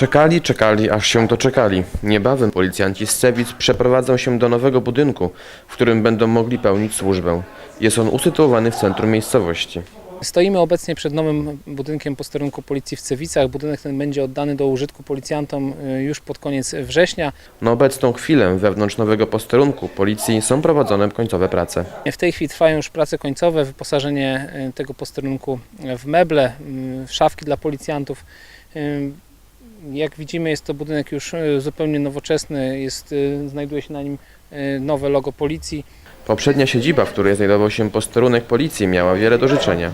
Czekali, czekali, aż się doczekali. Niebawem policjanci z Cewic przeprowadzą się do nowego budynku, w którym będą mogli pełnić służbę. Jest on usytuowany w centrum miejscowości. Stoimy obecnie przed nowym budynkiem posterunku policji w Cewicach. Budynek ten będzie oddany do użytku policjantom y, już pod koniec września. Na obecną chwilę wewnątrz nowego posterunku policji są prowadzone końcowe prace. W tej chwili trwają już prace końcowe, wyposażenie y, tego posterunku w meble, y, w szafki dla policjantów. Jak widzimy jest to budynek już y, zupełnie nowoczesny, jest, y, znajduje się na nim y, nowe logo policji. Poprzednia siedziba, w której znajdował się posterunek policji, miała wiele do życzenia.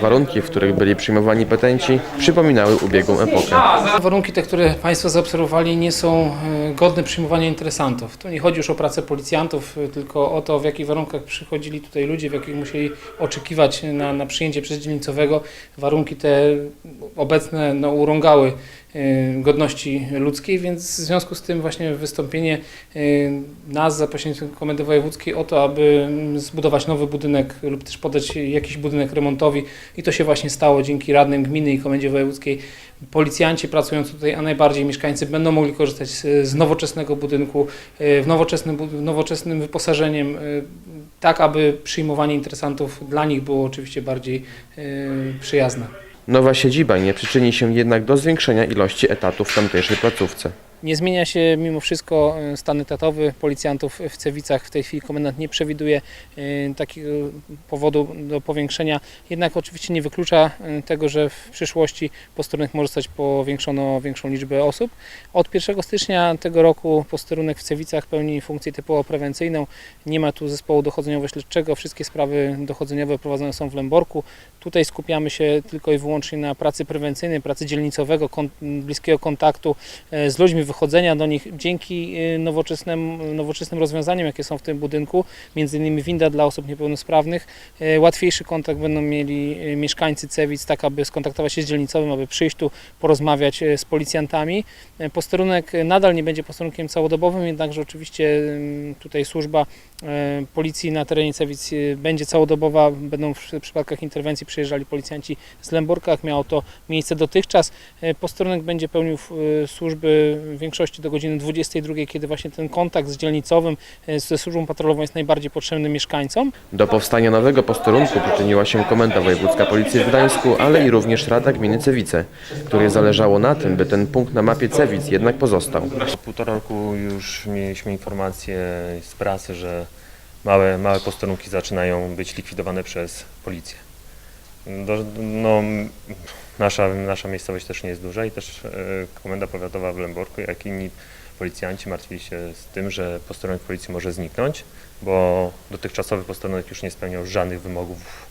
Warunki, w których byli przyjmowani petenci, przypominały ubiegłą epokę. Warunki te, które Państwo zaobserwowali, nie są e, godne przyjmowania interesantów. Tu nie chodzi już o pracę policjantów, e, tylko o to, w jakich warunkach przychodzili tutaj ludzie, w jakich musieli oczekiwać na, na przyjęcie przez dzielnicowego. Warunki te obecne no, urągały e, godności ludzkiej, więc w związku z tym właśnie wystąpienie nas za pośrednictwem Komendy Wojewódzkiej o to, aby mm, zbudować nowy budynek lub też podać jakiś budynek remontowi i to się właśnie stało dzięki radnym gminy i Komendzie Wojewódzkiej policjanci pracujący tutaj, a najbardziej mieszkańcy będą mogli korzystać z, nowoczesnego budynku, e, w nowoczesnym, nowoczesnym wyposażeniem, e, tak aby przyjmowanie interesantów dla nich było oczywiście bardziej e, przyjazne. Nowa siedziba nie przyczyni się jednak do zwiększenia ilości etatów w tamtejszej placówce. Nie zmienia się mimo wszystko e, stan etatowy policjantów w Cewicach. W tej chwili komendant nie przewiduje e, takiego powodu do powiększenia. Jednak oczywiście nie wyklucza e, tego, że w przyszłości posterunek może zostać powiększono większą liczbę osób. Od 1 stycznia tego roku posterunek w Cewicach pełni funkcję typowo prewencyjną. Nie ma tu zespołu dochodzeniowo-śledczego. Wszystkie sprawy dochodzeniowe prowadzone są w Lęborku. Tutaj skupiamy się tylko i wyłącznie na pracy prewencyjnej, pracy dzielnicowego, kon, bliskiego kontaktu z ludźmi, wychodzenia do nich dzięki e, nowoczesnym, nowoczesnym rozwiązaniom, jakie są w tym budynku, między innymi winda dla osób niepełnosprawnych. E, Łatwiejszy kontakt będą mieli e, mieszkańcy Cewic, tak aby skontaktować się z dzielnicowym, aby przyjść tu, porozmawiać e, z policjantami. Posterunek nadal nie będzie posterunkiem całodobowym, jednakże oczywiście mm, tutaj służba policji na terenie Cewic będzie całodobowa, będą w przypadkach interwencji przyjeżdżali policjanci z Lęborka, jak miało to miejsce dotychczas. Posterunek będzie pełnił służby w większości do godziny 22, kiedy właśnie ten kontakt z dzielnicowym, e, ze służbą patrolową jest najbardziej potrzebny mieszkańcom. Do powstania nowego posterunku przyczyniła się Komenda Wojewódzka Policji w Gdańsku, ale i również Rada Gminy Cewice, której zależało na tym, by ten punkt na mapie Cewic jednak pozostał. Po półtora roku już mieliśmy informacje z prasy, że małe, małe posterunki zaczynają być likwidowane przez policję. Do, no, nasza, nasza miejscowość też nie jest duża i też e, Komenda Powiatowa w Lęborku, jak inni policjanci martwili się z tym, że posterunek policji może zniknąć, bo dotychczasowy posterunek już nie spełniał żadnych wymogów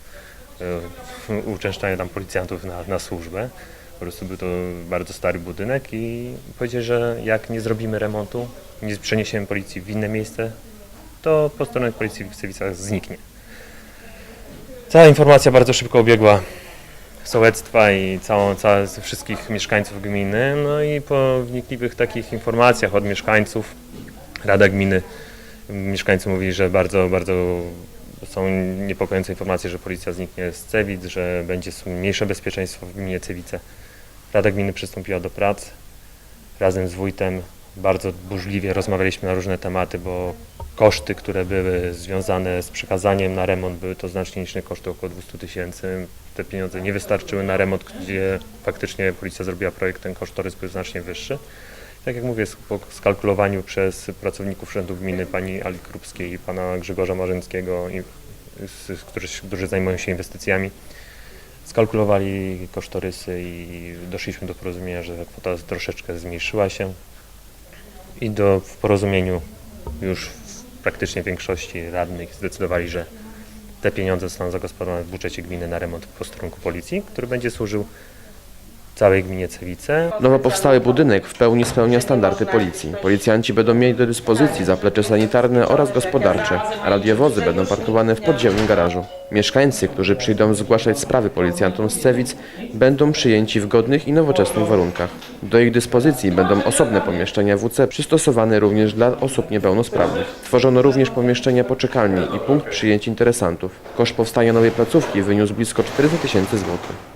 e, uczęszczania tam policjantów na, na służbę. Po prostu był to bardzo stary budynek i powiedzieli, że jak nie zrobimy remontu, nie przeniesiemy policji w inne miejsce, to posterunek policji w Cewicach zniknie. Cała informacja bardzo szybko obiegła sołectwa i całą, całe, wszystkich mieszkańców gminy. No i po wnikliwych takich informacjach od mieszkańców, Rada Gminy, mieszkańcy mówili, że bardzo, bardzo są niepokojące informacje, że policja zniknie z Cewic, że będzie mniejsze bezpieczeństwo w gminie Cewice. Rada Gminy przystąpiła do prac razem z wójtem. Bardzo burzliwie rozmawialiśmy na różne tematy, bo koszty, które były związane z przekazaniem na remont, były to znacznie niższe koszty, około 200 tysięcy. Te pieniądze nie wystarczyły na remont, gdzie faktycznie policja zrobiła projekt, ten kosztorys był znacznie wyższy. Tak jak mówię, po skalkulowaniu przez pracowników Urzędu Gminy pani Ali Krupskiej i pana Grzegorza Marzyńskiego, którzy, którzy zajmują się inwestycjami, skalkulowali kosztorysy i doszliśmy do porozumienia, że ta kwota troszeczkę zmniejszyła się i do, w porozumieniu już praktycznie większości radnych zdecydowali, że te pieniądze zostaną zagospodarowane w budżecie gminy na remont posterunku policji, który będzie służył całej gminie Cewice. Nowo powstały budynek w pełni spełnia standardy policji. Policjanci będą mieli do dyspozycji zaplecze sanitarne oraz gospodarcze, a radiowozy będą parkowane w podziemnym garażu. Mieszkańcy, którzy przyjdą zgłaszać sprawy policjantom z Cewic, będą przyjęci w godnych i nowoczesnych warunkach. Do ich dyspozycji będą osobne pomieszczenia WC przystosowane również dla osób niepełnosprawnych. Tworzono również pomieszczenia poczekalni i punkt przyjęć interesantów. Koszt powstania nowej placówki wyniósł blisko 400 tysięcy złotych.